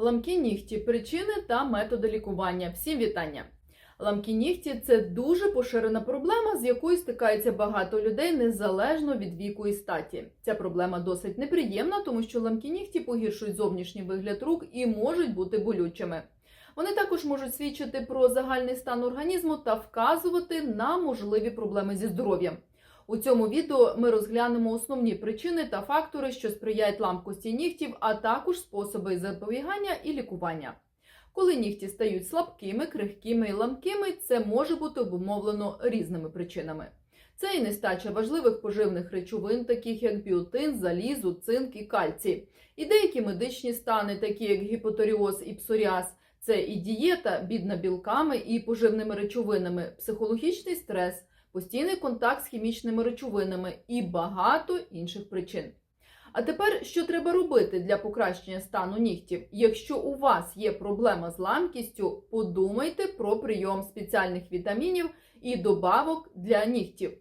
Ламкі нігті, причини та методи лікування. Всім вітання! Ламкі нігті це дуже поширена проблема, з якою стикається багато людей незалежно від віку і статі. Ця проблема досить неприємна, тому що ламкі нігті погіршують зовнішній вигляд рук і можуть бути болючими. Вони також можуть свідчити про загальний стан організму та вказувати на можливі проблеми зі здоров'ям. У цьому відео ми розглянемо основні причини та фактори, що сприяють ламкості нігтів, а також способи запобігання і лікування. Коли нігті стають слабкими, крихкими і ламкими, це може бути обумовлено різними причинами. Це і нестача важливих поживних речовин, таких як біотин, залізу, цинк і кальцій, і деякі медичні стани, такі як гіпоторіоз і псоріаз. Це і дієта, бідна білками і поживними речовинами, психологічний стрес, постійний контакт з хімічними речовинами і багато інших причин. А тепер що треба робити для покращення стану нігтів? Якщо у вас є проблема з ламкістю, подумайте про прийом спеціальних вітамінів і добавок для нігтів.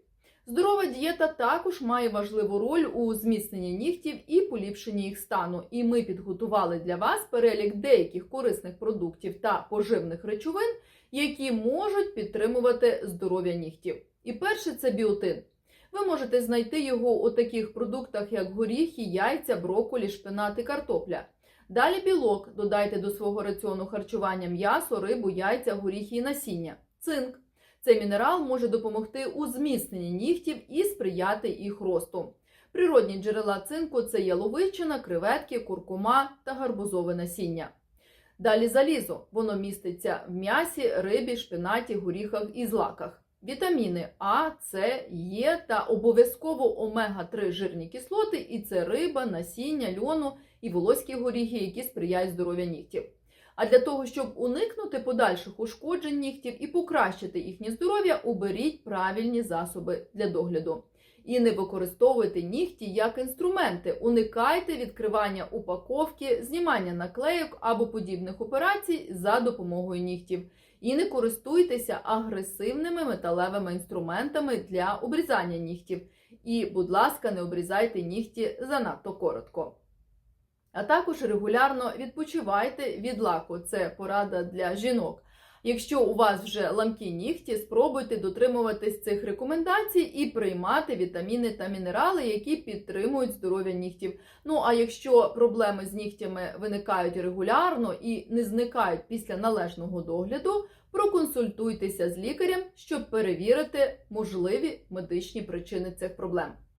Здорова дієта також має важливу роль у зміцненні нігтів і поліпшенні їх стану. І ми підготували для вас перелік деяких корисних продуктів та поживних речовин, які можуть підтримувати здоров'я нігтів. І перше це біотин. Ви можете знайти його у таких продуктах, як горіхи, яйця, брокколі, шпинат і картопля. Далі білок додайте до свого раціону харчування м'ясо, рибу, яйця, горіхи і насіння. Цинк. Цей мінерал може допомогти у зміцненні нігтів і сприяти їх росту. Природні джерела цинку це яловичина, креветки, куркума та гарбузове насіння. Далі залізо. Воно міститься в м'ясі, рибі, шпинаті, горіхах і злаках. Вітаміни А, С, Є та обов'язково омега-3 жирні кислоти, і це риба, насіння, льону і волоські горіхи, які сприяють здоров'я нігтів. А для того, щоб уникнути подальших ушкоджень нігтів і покращити їхнє здоров'я, оберіть правильні засоби для догляду. І не використовуйте нігті як інструменти. Уникайте відкривання упаковки, знімання наклейок або подібних операцій за допомогою нігтів. І не користуйтеся агресивними металевими інструментами для обрізання нігтів. І, будь ласка, не обрізайте нігті занадто коротко. Також регулярно відпочивайте від лаку. Це порада для жінок. Якщо у вас вже ламкі нігті, спробуйте дотримуватись цих рекомендацій і приймати вітаміни та мінерали, які підтримують здоров'я нігтів. Ну а якщо проблеми з нігтями виникають регулярно і не зникають після належного догляду, проконсультуйтеся з лікарем, щоб перевірити можливі медичні причини цих проблем.